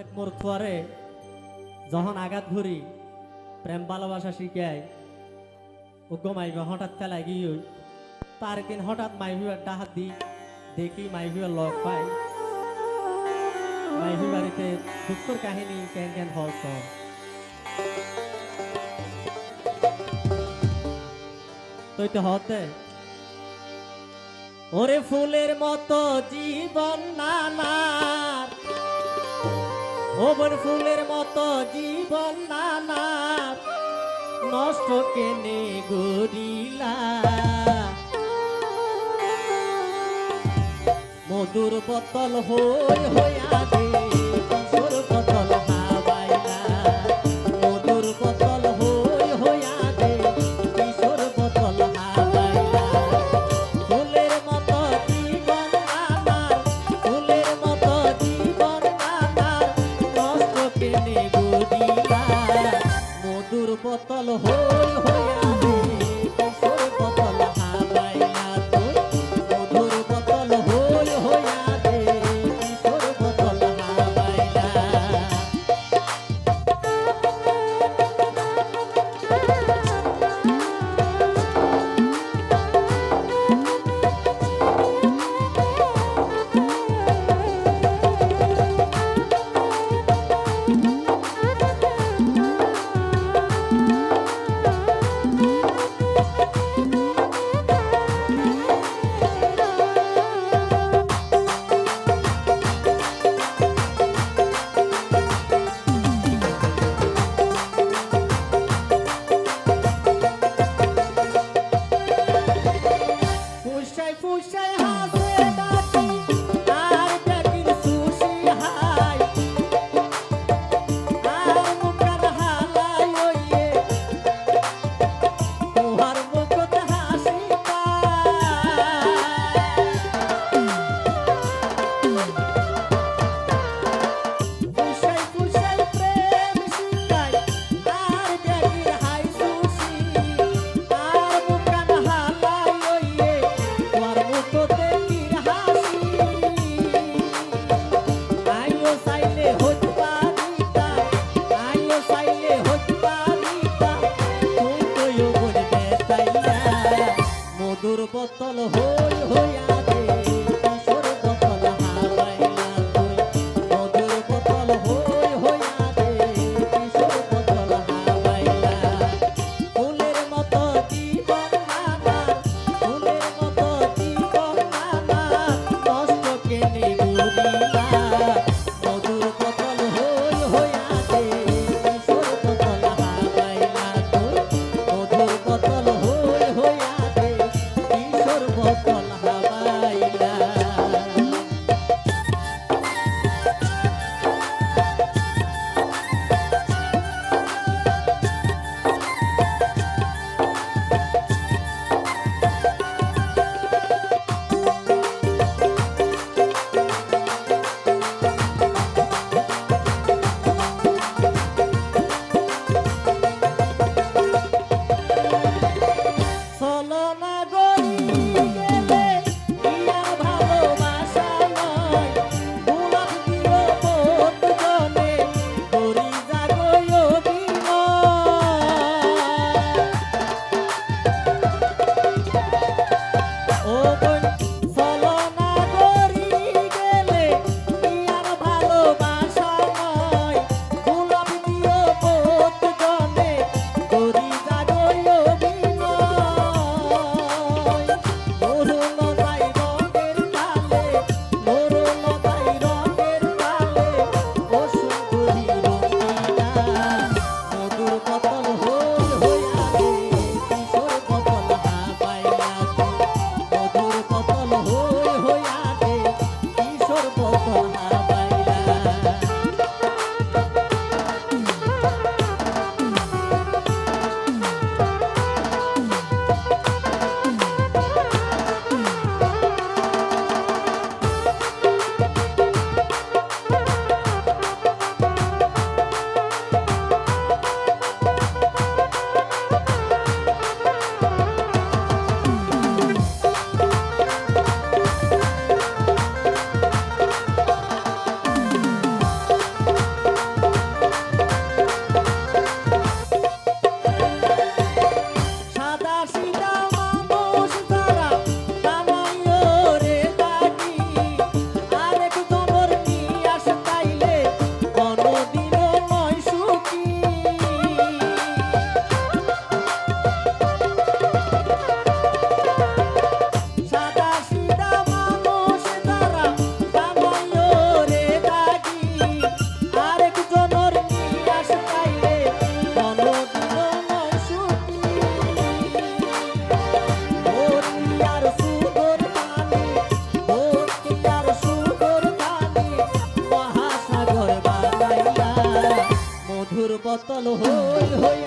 এক মোর যখন আঘাত ঘুরি প্রেম ভালোবাসা শিখাই ও গমাইবে হঠাৎ ফেলাই গিয়ে তার দিন হঠাৎ মাইভিবার ডাহাত দি দেখি মাইভিবার লগ পাই। মাইভি বাড়িতে দুঃখর কাহিনী কেন কেন হস তুই তো হতে, ওরে ফুলের মতো জীবন নানার ওবর ফুলের মতো জীবন নানা নষ্ট কেনে গরিলা মধুর বতল হই হইয়া দে কেনে গুদিলা। মধুর পতল হইয়া বদল হই হইয়া 好？মধুর হই হই